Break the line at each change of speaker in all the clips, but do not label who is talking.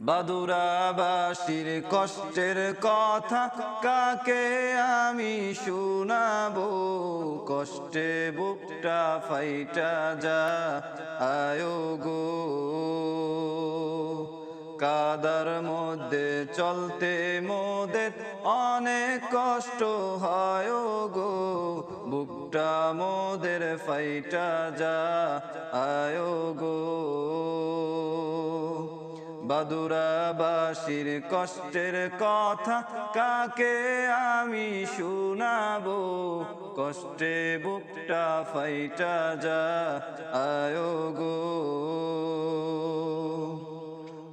বাদুরাবাসীর কষ্টের কথা কাকে আমি শুনাবো? কষ্টে বুকটা ফাইটা যা, আয়ো গো। কাদার মধ্যে চলতে মোদের অনেক কষ্ট হয় গো। বুকটা মোদের ফাইটা যা, আয়ো গো। বাদুরাবাসীর কষ্টের কথা কাকে আমি শুনাবো? কষ্টে বুকটা ফাইটা যা, আয়ো গো।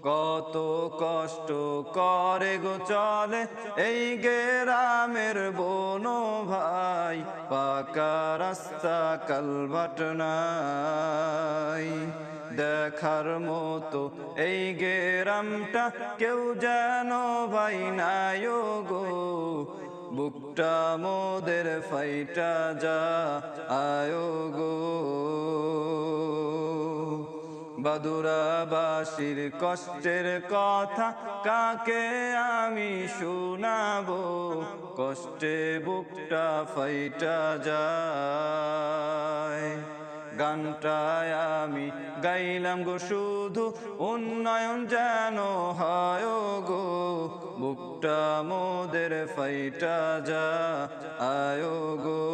কত কষ্ট করে গো চলে এই গেরামের বনো ভাই, পাকা রাস্তা কালভাট নাই। দেখার মতো এই গেরামটা কেউ যেন ভাই নাই গো। বুকটা মোদের ফাইটা যা আয়ো গো। বাদুরাবাসীর কষ্টের কথা কাকে আমি শুনাবো? কষ্টে বুকটা ফাইটা যায়। গানটায় আমি গাইলাম গো, শুধু উন্নয়ন যেন হয় গো। বুকটা মোদের ফাইটা যা আয়ো গো।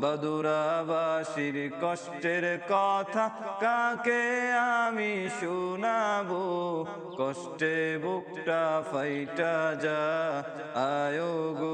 বাদুরাবাসীর কষ্টের কথা কাকে আমি শুনাবো? কষ্টে বুকটা ফাইটা যা আয়ো গো।